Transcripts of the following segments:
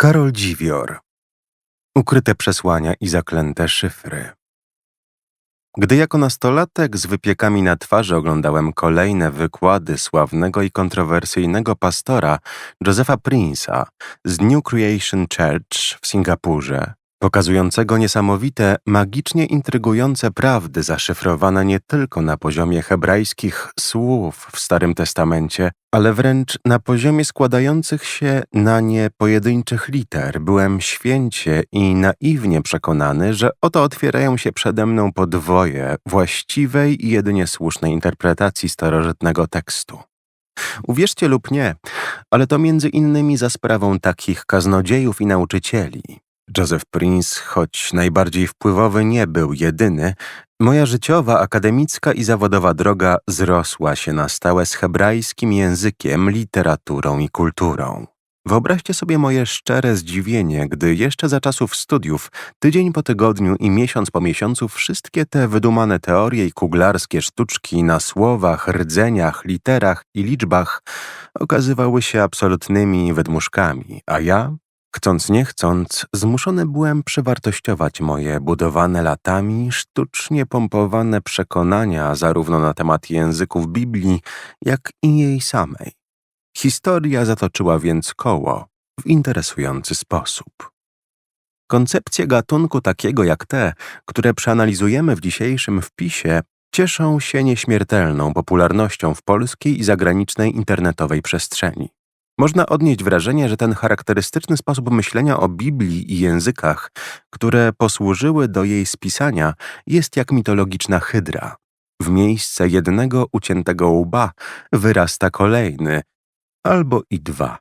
Karol Dziwior. Ukryte przesłania i zaklęte szyfry. Gdy jako nastolatek z wypiekami na twarzy oglądałem kolejne wykłady sławnego i kontrowersyjnego pastora Josepha Prince'a z New Creation Church w Singapurze, pokazującego niesamowite, magicznie intrygujące prawdy zaszyfrowane nie tylko na poziomie hebrajskich słów w Starym Testamencie, ale wręcz na poziomie składających się na nie pojedynczych liter, byłem święcie i naiwnie przekonany, że oto otwierają się przede mną podwoje właściwej i jedynie słusznej interpretacji starożytnego tekstu. Uwierzcie lub nie, ale to między innymi za sprawą takich kaznodziejów i nauczycieli, Joseph Prince, choć najbardziej wpływowy, nie był jedyny, moja życiowa, akademicka i zawodowa droga zrosła się na stałe z hebrajskim językiem, literaturą i kulturą. Wyobraźcie sobie moje szczere zdziwienie, gdy jeszcze za czasów studiów, tydzień po tygodniu i miesiąc po miesiącu wszystkie te wydumane teorie i kuglarskie sztuczki na słowach, rdzeniach, literach i liczbach okazywały się absolutnymi wydmuszkami, a ja Chcąc nie chcąc, zmuszony byłem przewartościować moje budowane latami, sztucznie pompowane przekonania zarówno na temat języków Biblii, jak i jej samej. Historia zatoczyła więc koło w interesujący sposób. Koncepcje gatunku takiego jak te, które przeanalizujemy w dzisiejszym wpisie, cieszą się nieśmiertelną popularnością w polskiej i zagranicznej internetowej przestrzeni. Można odnieść wrażenie, że ten charakterystyczny sposób myślenia o Biblii i językach, które posłużyły do jej spisania, jest jak mitologiczna hydra. W miejsce jednego uciętego łba wyrasta kolejny, albo i dwa.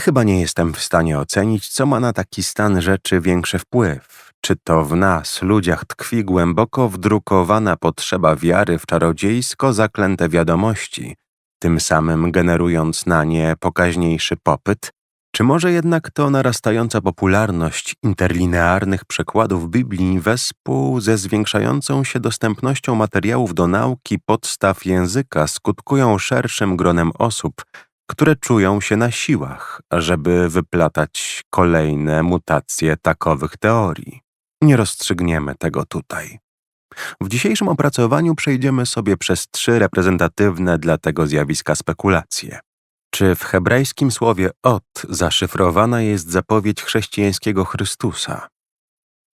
Chyba nie jestem w stanie ocenić, co ma na taki stan rzeczy większy wpływ. Czy to w nas, ludziach, tkwi głęboko wdrukowana potrzeba wiary w czarodziejsko zaklęte wiadomości, tym samym generując na nie pokaźniejszy popyt, czy może jednak to narastająca popularność interlinearnych przekładów Biblii wespół ze zwiększającą się dostępnością materiałów do nauki podstaw języka skutkują szerszym gronem osób, które czują się na siłach, żeby wyplatać kolejne mutacje takowych teorii? Nie rozstrzygniemy tego tutaj. W dzisiejszym opracowaniu przejdziemy sobie przez trzy reprezentatywne dla tego zjawiska spekulacje. Czy w hebrajskim słowie od zaszyfrowana jest zapowiedź chrześcijańskiego Chrystusa?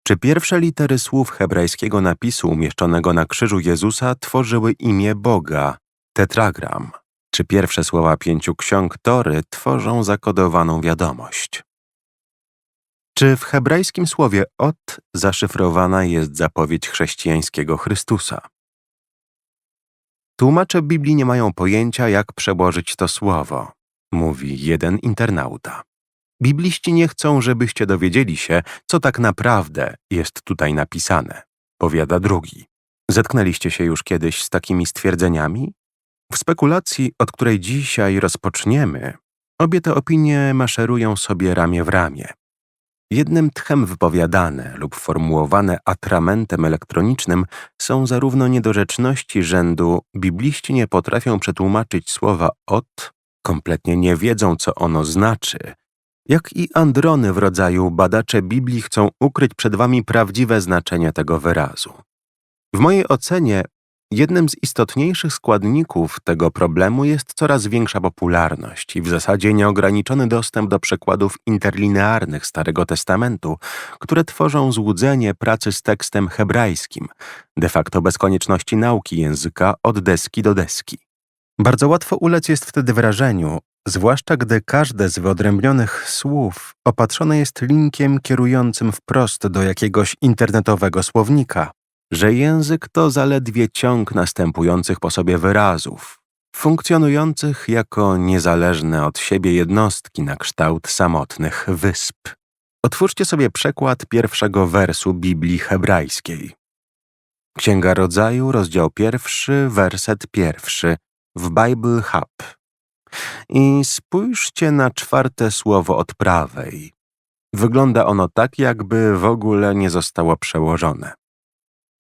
Czy pierwsze litery słów hebrajskiego napisu umieszczonego na krzyżu Jezusa tworzyły imię Boga, tetragram? Czy pierwsze słowa pięciu ksiąg Tory tworzą zakodowaną wiadomość? Czy w hebrajskim słowie od zaszyfrowana jest zapowiedź chrześcijańskiego Chrystusa? Tłumacze Biblii nie mają pojęcia, jak przełożyć to słowo, mówi jeden internauta. Bibliści nie chcą, żebyście dowiedzieli się, co tak naprawdę jest tutaj napisane, powiada drugi. Zetknęliście się już kiedyś z takimi stwierdzeniami? W spekulacji, od której dzisiaj rozpoczniemy, obie te opinie maszerują sobie ramię w ramię. Jednym tchem wypowiadane lub formułowane atramentem elektronicznym są zarówno niedorzeczności rzędu bibliści nie potrafią przetłumaczyć słowa od, kompletnie nie wiedzą, co ono znaczy, jak i androny w rodzaju badacze Biblii chcą ukryć przed wami prawdziwe znaczenie tego wyrazu. W mojej ocenie Jednym z istotniejszych składników tego problemu jest coraz większa popularność i w zasadzie nieograniczony dostęp do przekładów interlinearnych Starego Testamentu, które tworzą złudzenie pracy z tekstem hebrajskim, de facto bez konieczności nauki języka od deski do deski. Bardzo łatwo ulec jest wtedy wrażeniu, zwłaszcza gdy każde z wyodrębnionych słów opatrzone jest linkiem kierującym wprost do jakiegoś internetowego słownika, że język to zaledwie ciąg następujących po sobie wyrazów, funkcjonujących jako niezależne od siebie jednostki na kształt samotnych wysp. Otwórzcie sobie przekład pierwszego wersu Biblii hebrajskiej. Księga Rodzaju, rozdział pierwszy, werset pierwszy w Bible Hub. I spójrzcie na czwarte słowo od prawej. Wygląda ono tak, jakby w ogóle nie zostało przełożone.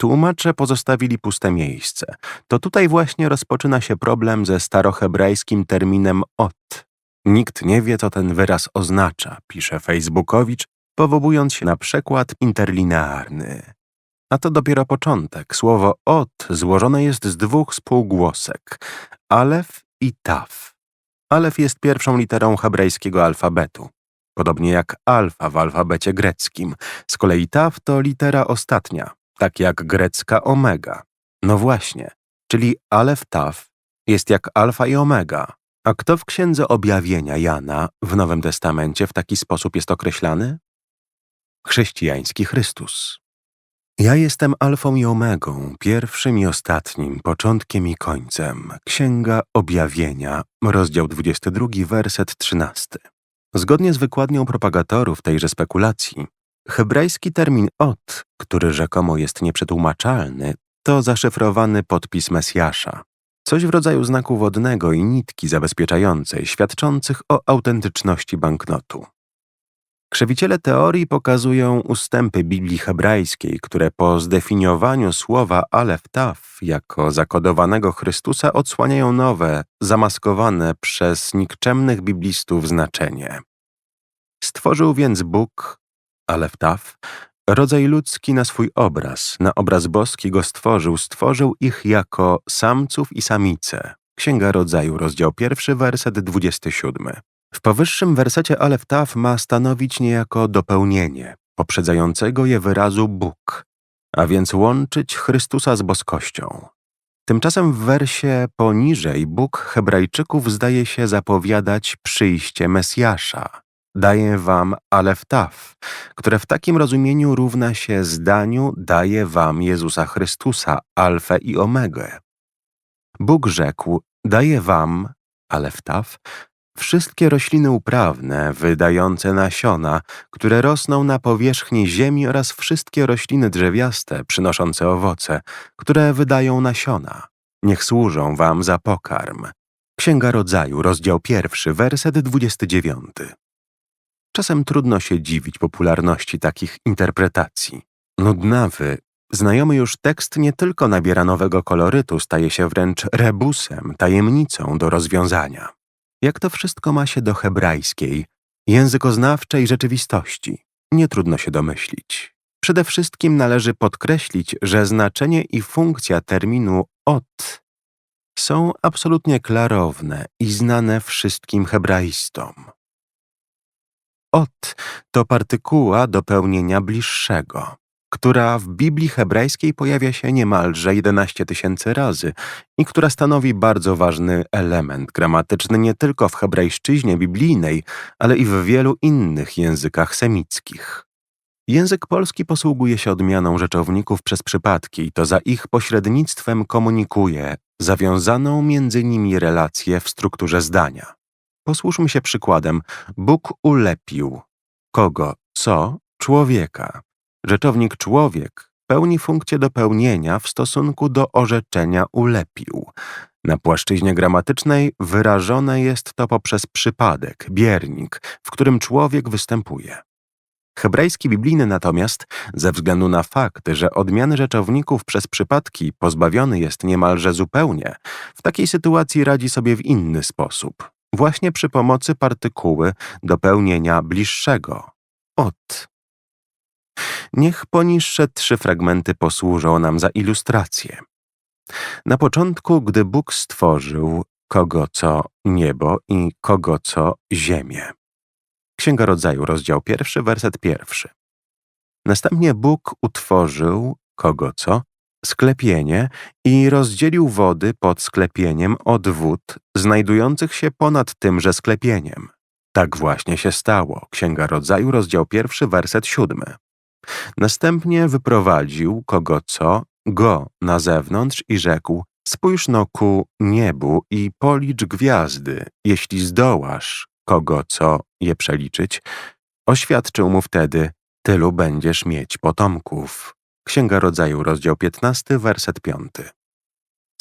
Tłumacze pozostawili puste miejsce. To tutaj właśnie rozpoczyna się problem ze starohebrajskim terminem od. Nikt nie wie, co ten wyraz oznacza, pisze Facebookowicz, powołując się na przekład interlinearny. A to dopiero początek. Słowo od złożone jest z dwóch spółgłosek alef i taf. Alef jest pierwszą literą hebrajskiego alfabetu, podobnie jak alfa w alfabecie greckim. Z kolei taf to litera ostatnia, tak jak grecka omega. No właśnie, czyli alef taf jest jak alfa i omega. A kto w Księdze Objawienia Jana w Nowym Testamencie w taki sposób jest określany? Chrześcijański Chrystus. Ja jestem alfą i omegą, pierwszym i ostatnim, początkiem i końcem. Księga Objawienia, rozdział 22, werset 13. Zgodnie z wykładnią propagatorów tejże spekulacji, hebrajski termin od, który rzekomo jest nieprzetłumaczalny, to zaszyfrowany podpis Mesjasza. Coś w rodzaju znaku wodnego i nitki zabezpieczającej, świadczących o autentyczności banknotu. Krzewiciele teorii pokazują ustępy Biblii hebrajskiej, które po zdefiniowaniu słowa Alef Taf jako zakodowanego Chrystusa odsłaniają nowe, zamaskowane przez nikczemnych biblistów znaczenie. Stworzył więc Bóg, Alef Taf, rodzaj ludzki na swój obraz, na obraz boski go stworzył, stworzył ich jako samców i samice. Księga Rodzaju, rozdział pierwszy, werset 27. W powyższym wersecie Alef Taf ma stanowić niejako dopełnienie poprzedzającego je wyrazu Bóg, a więc łączyć Chrystusa z boskością. Tymczasem w wersie poniżej Bóg Hebrajczyków zdaje się zapowiadać przyjście Mesjasza. Daję wam Alef Taf, które w takim rozumieniu równa się zdaniu daję wam Jezusa Chrystusa, Alfę i Omegę. Bóg rzekł, daję wam, Alef Taf, Wszystkie rośliny uprawne, wydające nasiona, które rosną na powierzchni ziemi oraz wszystkie rośliny drzewiaste, przynoszące owoce, które wydają nasiona, niech służą wam za pokarm. Księga Rodzaju, rozdział pierwszy, werset 29. Czasem trudno się dziwić popularności takich interpretacji. Nudnawy, znajomy już tekst nie tylko nabiera nowego kolorytu, staje się wręcz rebusem, tajemnicą do rozwiązania. Jak to wszystko ma się do hebrajskiej, językoznawczej rzeczywistości? Nie trudno się domyślić. Przede wszystkim należy podkreślić, że znaczenie i funkcja terminu od są absolutnie klarowne i znane wszystkim hebraistom. Od to partykuła dopełnienia bliższego która w Biblii hebrajskiej pojawia się niemalże 11 tysięcy razy i która stanowi bardzo ważny element gramatyczny nie tylko w hebrajszczyźnie biblijnej, ale i w wielu innych językach semickich. Język polski posługuje się odmianą rzeczowników przez przypadki i to za ich pośrednictwem komunikuje zawiązaną między nimi relację w strukturze zdania. Posłuszmy się przykładem. Bóg ulepił. Kogo? Co? Człowieka. Rzeczownik człowiek pełni funkcję dopełnienia w stosunku do orzeczenia ulepił. Na płaszczyźnie gramatycznej wyrażone jest to poprzez przypadek, biernik, w którym człowiek występuje. Hebrajski biblijny natomiast, ze względu na fakt, że odmiany rzeczowników przez przypadki pozbawiony jest niemalże zupełnie, w takiej sytuacji radzi sobie w inny sposób, właśnie przy pomocy partykuły dopełnienia bliższego od. Niech poniższe trzy fragmenty posłużą nam za ilustrację. Na początku, gdy Bóg stworzył kogo co niebo i kogo co ziemię. Księga Rodzaju, rozdział pierwszy, werset pierwszy. Następnie Bóg utworzył kogo co sklepienie i rozdzielił wody pod sklepieniem od wód znajdujących się ponad tymże sklepieniem. Tak właśnie się stało. Księga Rodzaju, rozdział pierwszy, werset siódmy. Następnie wyprowadził kogo co, go na zewnątrz i rzekł, spójrz no ku niebu i policz gwiazdy, jeśli zdołasz kogo co je przeliczyć. Oświadczył mu wtedy, tylu będziesz mieć potomków. Księga Rodzaju, rozdział 15, werset 5.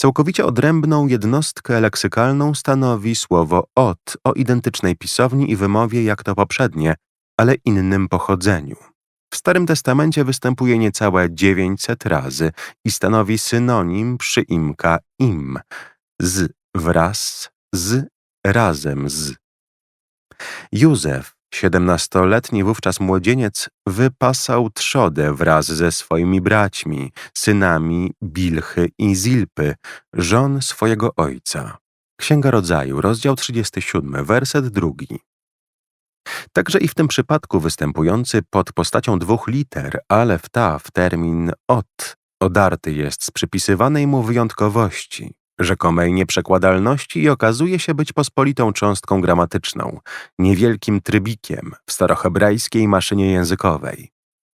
Całkowicie odrębną jednostkę leksykalną stanowi słowo od o identycznej pisowni i wymowie jak to poprzednie, ale innym pochodzeniu. W Starym Testamencie występuje niecałe 900 razy i stanowi synonim przyimka im, z wraz z, razem z. Józef, siedemnastoletni wówczas młodzieniec, wypasał trzodę wraz ze swoimi braćmi, synami Bilchy i Zilpy, żon swojego ojca. Księga Rodzaju, rozdział 37, werset drugi. Także i w tym przypadku występujący pod postacią dwóch liter, ale w w termin od, odarty jest z przypisywanej mu wyjątkowości, rzekomej nieprzekładalności i okazuje się być pospolitą cząstką gramatyczną, niewielkim trybikiem w starohebrajskiej maszynie językowej.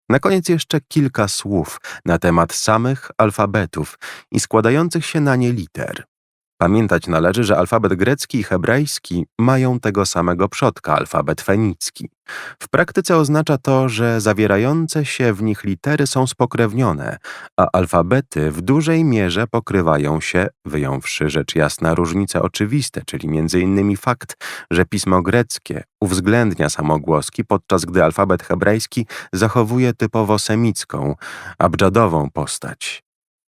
Na koniec jeszcze kilka słów na temat samych alfabetów i składających się na nie liter. Pamiętać należy, że alfabet grecki i hebrajski mają tego samego przodka, alfabet fenicki. W praktyce oznacza to, że zawierające się w nich litery są spokrewnione, a alfabety w dużej mierze pokrywają się, wyjąwszy rzecz jasna różnice oczywiste, czyli innymi fakt, że pismo greckie uwzględnia samogłoski, podczas gdy alfabet hebrajski zachowuje typowo semicką, abdżadową postać.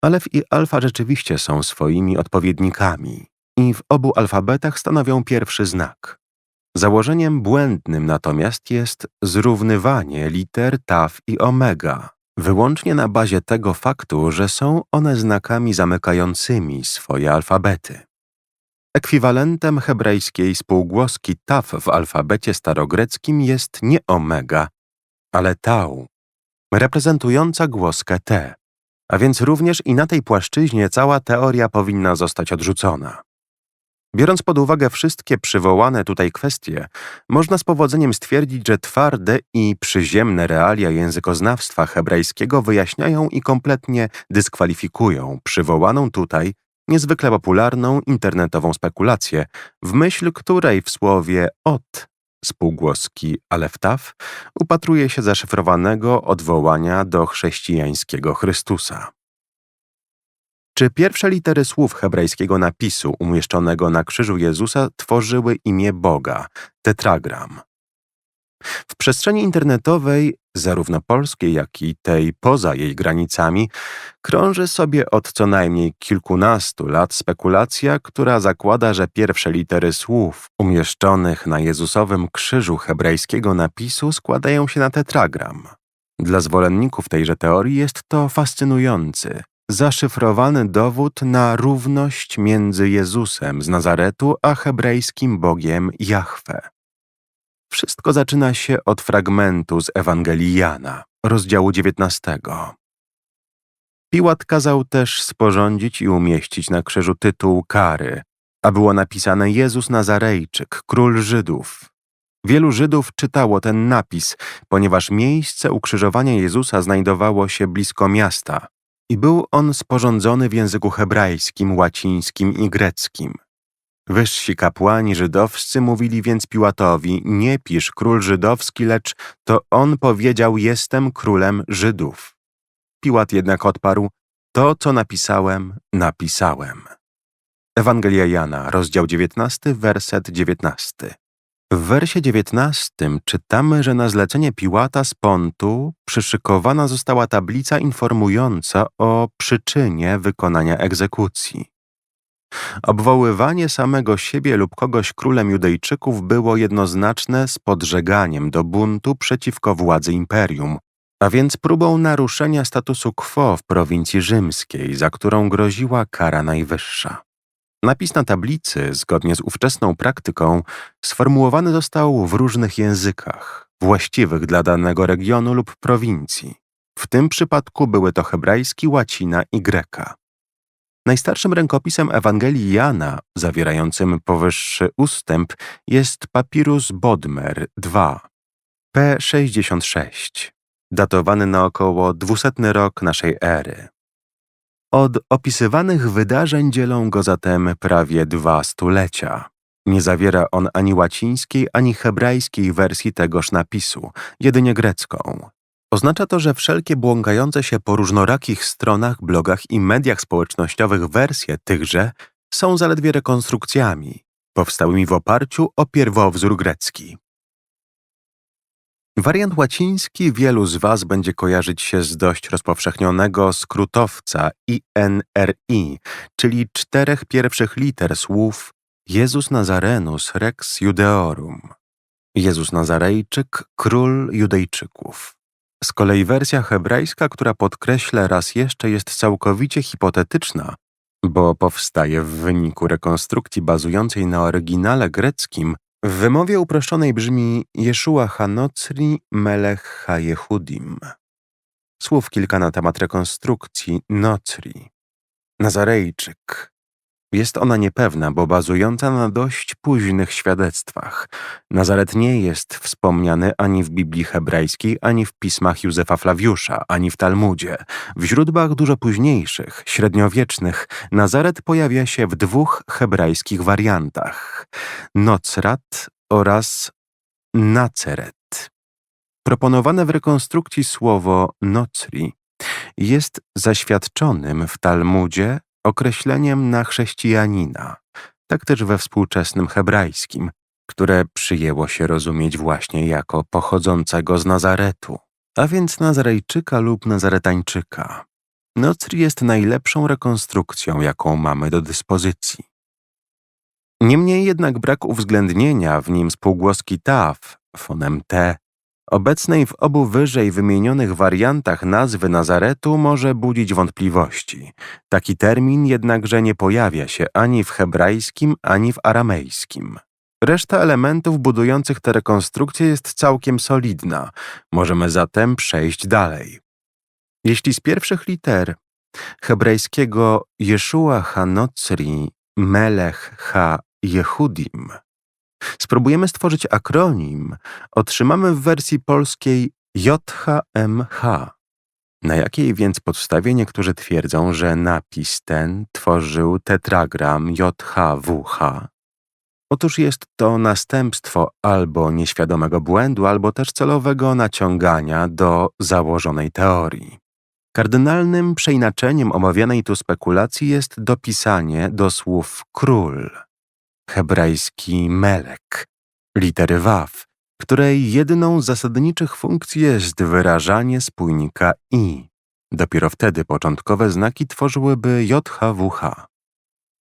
Alef i alfa rzeczywiście są swoimi odpowiednikami i w obu alfabetach stanowią pierwszy znak. Założeniem błędnym natomiast jest zrównywanie liter taf i omega, wyłącznie na bazie tego faktu, że są one znakami zamykającymi swoje alfabety. Ekwiwalentem hebrajskiej spółgłoski taf w alfabecie starogreckim jest nie omega, ale tau, reprezentująca głoskę t a więc również i na tej płaszczyźnie cała teoria powinna zostać odrzucona. Biorąc pod uwagę wszystkie przywołane tutaj kwestie, można z powodzeniem stwierdzić, że twarde i przyziemne realia językoznawstwa hebrajskiego wyjaśniają i kompletnie dyskwalifikują przywołaną tutaj niezwykle popularną internetową spekulację, w myśl której w słowie od spółgłoski Aleftaf upatruje się zaszyfrowanego odwołania do chrześcijańskiego Chrystusa. Czy pierwsze litery słów hebrajskiego napisu umieszczonego na krzyżu Jezusa tworzyły imię Boga, tetragram? W przestrzeni internetowej, zarówno polskiej, jak i tej poza jej granicami, krąży sobie od co najmniej kilkunastu lat spekulacja, która zakłada, że pierwsze litery słów umieszczonych na Jezusowym krzyżu hebrajskiego napisu składają się na tetragram. Dla zwolenników tejże teorii jest to fascynujący, zaszyfrowany dowód na równość między Jezusem z Nazaretu a hebrajskim Bogiem Jahwe. Wszystko zaczyna się od fragmentu z Ewangelii Jana, rozdziału 19. Piłat kazał też sporządzić i umieścić na krzyżu tytuł kary, a było napisane Jezus Nazarejczyk, król Żydów. Wielu Żydów czytało ten napis, ponieważ miejsce ukrzyżowania Jezusa znajdowało się blisko miasta i był on sporządzony w języku hebrajskim, łacińskim i greckim. Wyżsi kapłani żydowscy mówili więc Piłatowi, nie pisz król żydowski, lecz to on powiedział, jestem królem Żydów. Piłat jednak odparł, to co napisałem, napisałem. Ewangelia Jana, rozdział 19, werset 19. W wersie 19 czytamy, że na zlecenie Piłata z Pontu przyszykowana została tablica informująca o przyczynie wykonania egzekucji. Obwoływanie samego siebie lub kogoś królem Judejczyków było jednoznaczne z podżeganiem do buntu przeciwko władzy imperium, a więc próbą naruszenia statusu quo w prowincji rzymskiej, za którą groziła kara najwyższa. Napis na tablicy, zgodnie z ówczesną praktyką, sformułowany został w różnych językach, właściwych dla danego regionu lub prowincji. W tym przypadku były to hebrajski, łacina i greka. Najstarszym rękopisem Ewangelii Jana, zawierającym powyższy ustęp, jest papirus Bodmer II, p66, datowany na około 200 rok naszej ery. Od opisywanych wydarzeń dzielą go zatem prawie dwa stulecia. Nie zawiera on ani łacińskiej, ani hebrajskiej wersji tegoż napisu, jedynie grecką. Oznacza to, że wszelkie błąkające się po różnorakich stronach, blogach i mediach społecznościowych wersje tychże są zaledwie rekonstrukcjami, powstałymi w oparciu o pierwowzór grecki. Wariant łaciński wielu z Was będzie kojarzyć się z dość rozpowszechnionego skrótowca INRI, czyli czterech pierwszych liter słów Jezus Nazarenus Rex Judeorum. Jezus Nazarejczyk, król Judejczyków. Z kolei wersja hebrajska, która podkreślę raz jeszcze, jest całkowicie hipotetyczna, bo powstaje w wyniku rekonstrukcji bazującej na oryginale greckim, w wymowie uproszczonej brzmi Jeszua Hanocri Melech HaJehudim. Słów kilka na temat rekonstrukcji Nocri. Nazarejczyk. Jest ona niepewna, bo bazująca na dość późnych świadectwach. Nazaret nie jest wspomniany ani w Biblii hebrajskiej, ani w pismach Józefa Flawiusza, ani w Talmudzie. W źródłach dużo późniejszych, średniowiecznych, Nazaret pojawia się w dwóch hebrajskich wariantach: Nocrat oraz Naceret. Proponowane w rekonstrukcji słowo Nocri jest zaświadczonym w Talmudzie określeniem na chrześcijanina, tak też we współczesnym hebrajskim, które przyjęło się rozumieć właśnie jako pochodzącego z Nazaretu, a więc Nazarejczyka lub Nazaretańczyka. Nocri jest najlepszą rekonstrukcją, jaką mamy do dyspozycji. Niemniej jednak brak uwzględnienia w nim spółgłoski taf, fonem t, obecnej w obu wyżej wymienionych wariantach nazwy Nazaretu może budzić wątpliwości. Taki termin jednakże nie pojawia się ani w hebrajskim, ani w aramejskim. Reszta elementów budujących tę rekonstrukcję jest całkiem solidna. Możemy zatem przejść dalej. Jeśli z pierwszych liter hebrajskiego Jeszua Hanocri Melech Ha Jehudim spróbujemy stworzyć akronim, otrzymamy w wersji polskiej JHMH. Na jakiej więc podstawie niektórzy twierdzą, że napis ten tworzył tetragram JHWH? Otóż jest to następstwo albo nieświadomego błędu, albo też celowego naciągania do założonej teorii. Kardynalnym przeinaczeniem omawianej tu spekulacji jest dopisanie do słów król, hebrajski melek, litery waw, której jedną z zasadniczych funkcji jest wyrażanie spójnika i. Dopiero wtedy początkowe znaki tworzyłyby JHWH.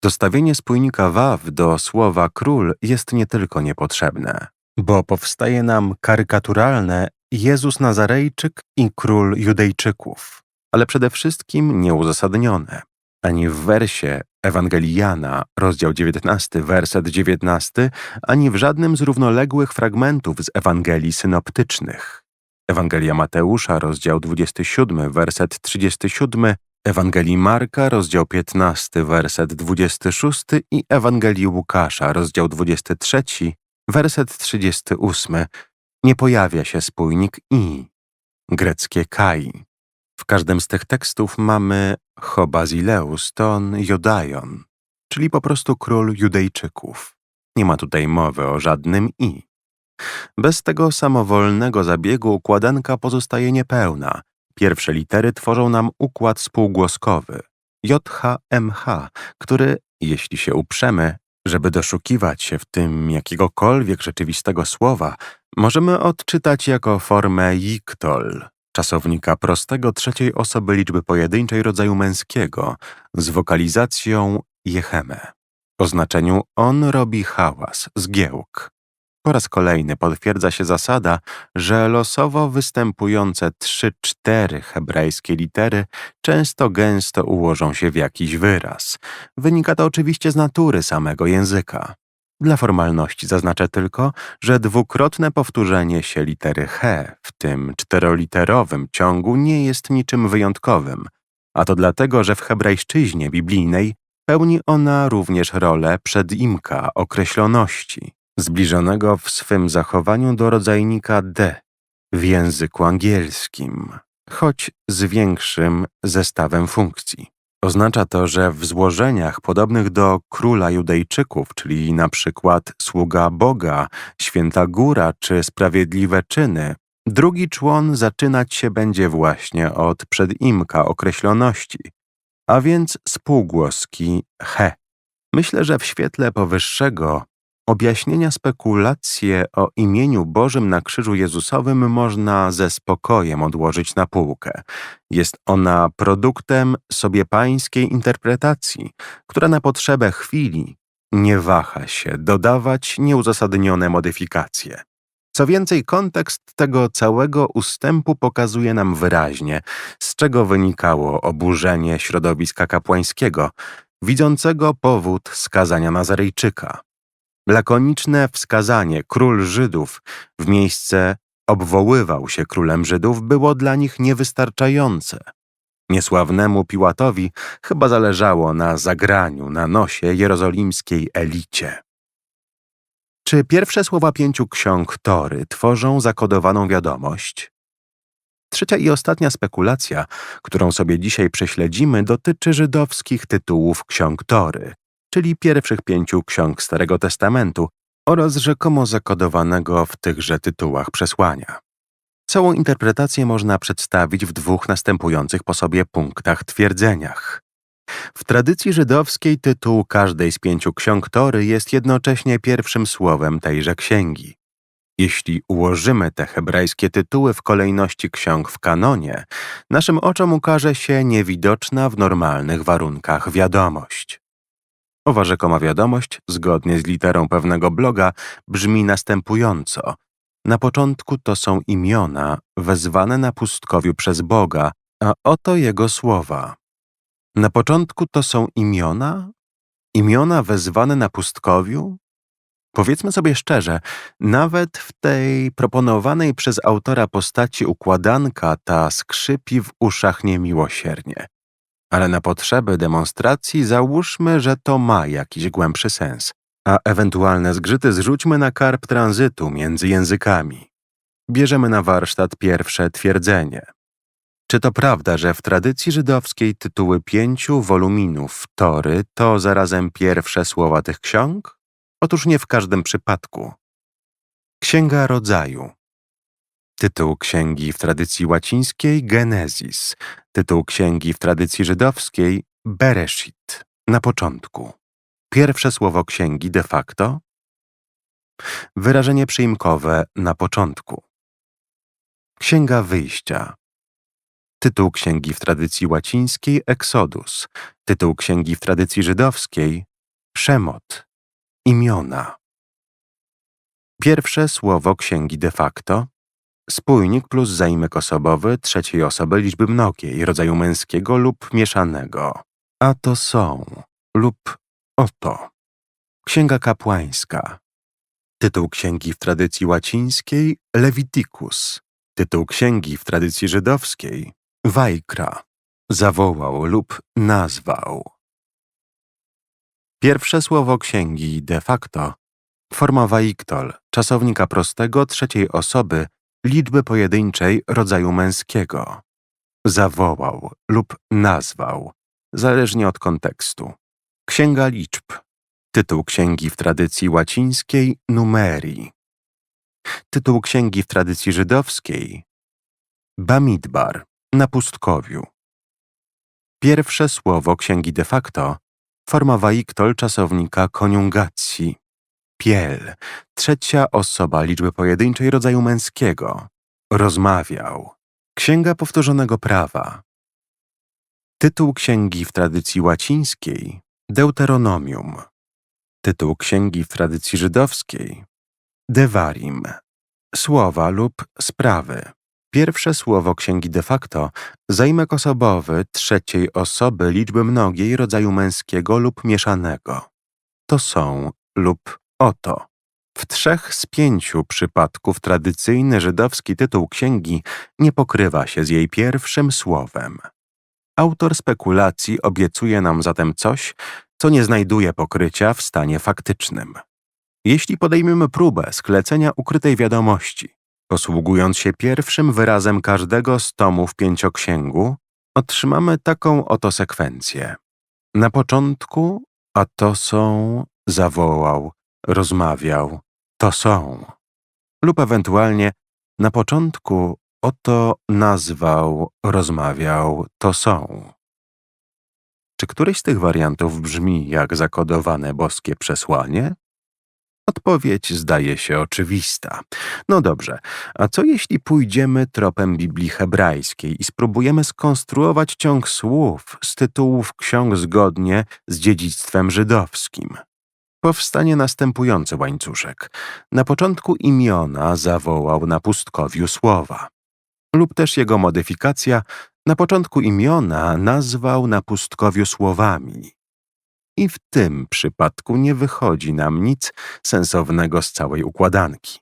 Dostawienie spójnika waw do słowa król jest nie tylko niepotrzebne, bo powstaje nam karykaturalne Jezus Nazarejczyk i król Judejczyków, ale przede wszystkim nieuzasadnione. Ani w wersie Ewangelii Jana, rozdział 19, werset 19, ani w żadnym z równoległych fragmentów z Ewangelii synoptycznych. Ewangelia Mateusza, rozdział 27, werset 37, Ewangelii Marka, rozdział 15, werset 26 i Ewangelii Łukasza, rozdział 23, werset 38 nie pojawia się spójnik i, greckie kai. W każdym z tych tekstów mamy Chobazileus ton Jodaion, czyli po prostu król Judejczyków. Nie ma tutaj mowy o żadnym i. Bez tego samowolnego zabiegu układanka pozostaje niepełna. Pierwsze litery tworzą nam układ spółgłoskowy JHMH, który, jeśli się uprzemy, żeby doszukiwać się w tym jakiegokolwiek rzeczywistego słowa, możemy odczytać jako formę jiktol, czasownika prostego trzeciej osoby liczby pojedynczej rodzaju męskiego z wokalizacją jecheme. O znaczeniu on robi hałas, zgiełk. Po raz kolejny potwierdza się zasada, że losowo występujące trzy, cztery hebrajskie litery często gęsto ułożą się w jakiś wyraz. Wynika to oczywiście z natury samego języka. Dla formalności zaznaczę tylko, że dwukrotne powtórzenie się litery he w tym czteroliterowym ciągu nie jest niczym wyjątkowym, a to dlatego, że w hebrajszczyźnie biblijnej pełni ona również rolę przedimka określoności, zbliżonego w swym zachowaniu do rodzajnika d w języku angielskim, choć z większym zestawem funkcji. Oznacza to, że w złożeniach podobnych do króla Judejczyków, czyli na przykład sługa Boga, święta góra czy sprawiedliwe czyny, drugi człon zaczynać się będzie właśnie od przedimka określoności, a więc spółgłoski he. Myślę, że w świetle powyższego Objaśnienia spekulacje o imieniu Bożym na krzyżu Jezusowym można ze spokojem odłożyć na półkę. Jest ona produktem sobie pańskiej interpretacji, która na potrzebę chwili nie waha się dodawać nieuzasadnione modyfikacje. Co więcej, kontekst tego całego ustępu pokazuje nam wyraźnie, z czego wynikało oburzenie środowiska kapłańskiego, widzącego powód skazania Nazarejczyka. Lakoniczne wskazanie król Żydów w miejsce obwoływał się królem Żydów było dla nich niewystarczające. Niesławnemu Piłatowi chyba zależało na zagraniu na nosie jerozolimskiej elicie. Czy pierwsze słowa pięciu ksiąg Tory tworzą zakodowaną wiadomość? Trzecia i ostatnia spekulacja, którą sobie dzisiaj prześledzimy, dotyczy żydowskich tytułów ksiąg Tory, czyli pierwszych pięciu ksiąg Starego Testamentu oraz rzekomo zakodowanego w tychże tytułach przesłania. Całą interpretację można przedstawić w dwóch następujących po sobie punktach twierdzeniach. W tradycji żydowskiej tytuł każdej z pięciu ksiąg Tory jest jednocześnie pierwszym słowem tejże księgi. Jeśli ułożymy te hebrajskie tytuły w kolejności ksiąg w kanonie, naszym oczom ukaże się niewidoczna w normalnych warunkach wiadomość. Owa rzekoma wiadomość, zgodnie z literą pewnego bloga, brzmi następująco. Na początku to są imiona wezwane na pustkowiu przez Boga, a oto Jego słowa. Na początku to są imiona? Imiona wezwane na pustkowiu? Powiedzmy sobie szczerze, nawet w tej proponowanej przez autora postaci układanka ta skrzypi w uszach niemiłosiernie. Ale na potrzeby demonstracji załóżmy, że to ma jakiś głębszy sens, a ewentualne zgrzyty zrzućmy na karp tranzytu między językami. Bierzemy na warsztat pierwsze twierdzenie. Czy to prawda, że w tradycji żydowskiej tytuły pięciu woluminów Tory to zarazem pierwsze słowa tych ksiąg? Otóż nie w każdym przypadku. Księga Rodzaju. Tytuł księgi w tradycji łacińskiej Genesis, tytuł księgi w tradycji żydowskiej Bereshit, na początku. Pierwsze słowo księgi de facto wyrażenie przyimkowe na początku. Księga Wyjścia. Tytuł księgi w tradycji łacińskiej Exodus, tytuł księgi w tradycji żydowskiej Przemot, imiona. Pierwsze słowo księgi de facto spójnik plus zaimek osobowy trzeciej osoby liczby mnogiej, rodzaju męskiego lub mieszanego. A to są lub oto. Księga kapłańska. Tytuł księgi w tradycji łacińskiej Leviticus. Tytuł księgi w tradycji żydowskiej Wajkra. Zawołał lub nazwał. Pierwsze słowo księgi de facto forma waiktol, czasownika prostego trzeciej osoby liczby pojedynczej rodzaju męskiego. Zawołał lub nazwał, zależnie od kontekstu. Księga liczb. Tytuł księgi w tradycji łacińskiej numerii. Tytuł księgi w tradycji żydowskiej Bamidbar na pustkowiu. Pierwsze słowo księgi de facto forma waiktol czasownika koniungacji. Piel, trzecia osoba liczby pojedynczej rodzaju męskiego. Rozmawiał. Księga powtórzonego prawa. Tytuł księgi w tradycji łacińskiej Deuteronomium. Tytuł księgi w tradycji żydowskiej Devarim. Słowa lub sprawy. Pierwsze słowo księgi de facto zaimek osobowy trzeciej osoby liczby mnogiej rodzaju męskiego lub mieszanego. To są lub oto. W trzech z pięciu przypadków tradycyjny żydowski tytuł księgi nie pokrywa się z jej pierwszym słowem. Autor spekulacji obiecuje nam zatem coś, co nie znajduje pokrycia w stanie faktycznym. Jeśli podejmiemy próbę sklecenia ukrytej wiadomości, posługując się pierwszym wyrazem każdego z tomów pięcioksięgu, otrzymamy taką oto sekwencję. Na początku, a to są, zawołał, rozmawiał, to są. Lub ewentualnie na początku oto nazwał, rozmawiał, to są. Czy któryś z tych wariantów brzmi jak zakodowane boskie przesłanie? Odpowiedź zdaje się oczywista. No dobrze, a co jeśli pójdziemy tropem Biblii hebrajskiej i spróbujemy skonstruować ciąg słów z tytułów ksiąg zgodnie z dziedzictwem żydowskim? Powstanie następujący łańcuszek. Na początku imiona zawołał na pustkowiu słowa. Lub też jego modyfikacja na początku imiona nazwał na pustkowiu słowami. I w tym przypadku nie wychodzi nam nic sensownego z całej układanki.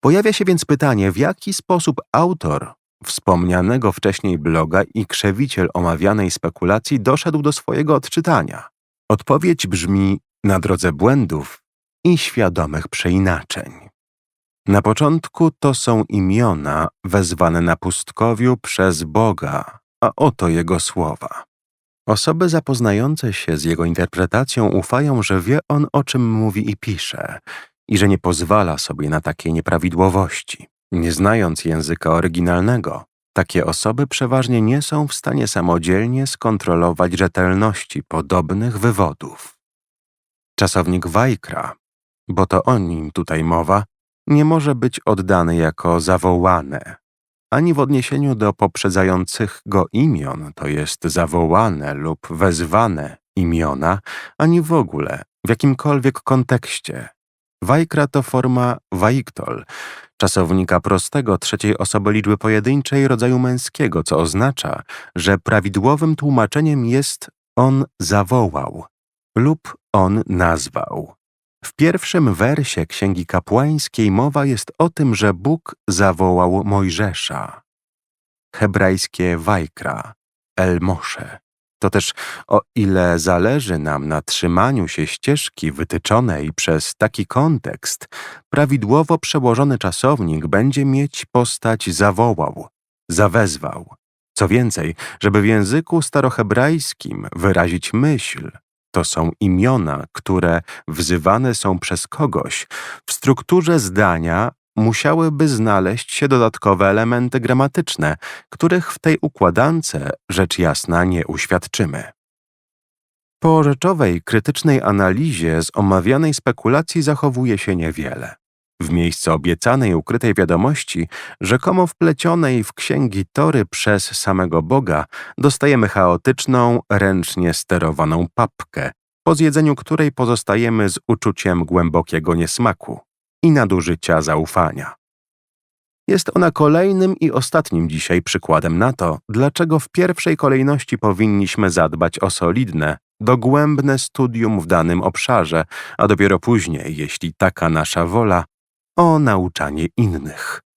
Pojawia się więc pytanie, w jaki sposób autor wspomnianego wcześniej bloga i krzewiciel omawianej spekulacji doszedł do swojego odczytania. Odpowiedź brzmi na drodze błędów i świadomych przeinaczeń. Na początku to są imiona wezwane na pustkowiu przez Boga, a oto jego słowa. Osoby zapoznające się z jego interpretacją ufają, że wie on o czym mówi i pisze i że nie pozwala sobie na takie nieprawidłowości. Nie znając języka oryginalnego, takie osoby przeważnie nie są w stanie samodzielnie skontrolować rzetelności podobnych wywodów. Czasownik Wajkra, bo to o nim tutaj mowa, nie może być oddany jako zawołane, ani w odniesieniu do poprzedzających go imion, to jest zawołane lub wezwane imiona, ani w ogóle, w jakimkolwiek kontekście. Wajkra to forma waiktol, czasownika prostego trzeciej osoby liczby pojedynczej rodzaju męskiego, co oznacza, że prawidłowym tłumaczeniem jest on zawołał lub on nazwał. W pierwszym wersie Księgi Kapłańskiej mowa jest o tym, że Bóg zawołał Mojżesza. Hebrajskie Wajkra, El Moshe. To też o ile zależy nam na trzymaniu się ścieżki wytyczonej przez taki kontekst, prawidłowo przełożony czasownik będzie mieć postać zawołał, zawezwał. Co więcej, żeby w języku starohebrajskim wyrazić myśl, to są imiona, które wzywane są przez kogoś, w strukturze zdania musiałyby znaleźć się dodatkowe elementy gramatyczne, których w tej układance rzecz jasna nie uświadczymy. Po rzeczowej, krytycznej analizie z omawianej spekulacji zachowuje się niewiele. W miejsce obiecanej ukrytej wiadomości, rzekomo wplecionej w księgi Tory przez samego Boga, dostajemy chaotyczną, ręcznie sterowaną papkę, po zjedzeniu której pozostajemy z uczuciem głębokiego niesmaku i nadużycia zaufania. Jest ona kolejnym i ostatnim dzisiaj przykładem na to, dlaczego w pierwszej kolejności powinniśmy zadbać o solidne, dogłębne studium w danym obszarze, a dopiero później, jeśli taka nasza wola, o nauczanie innych.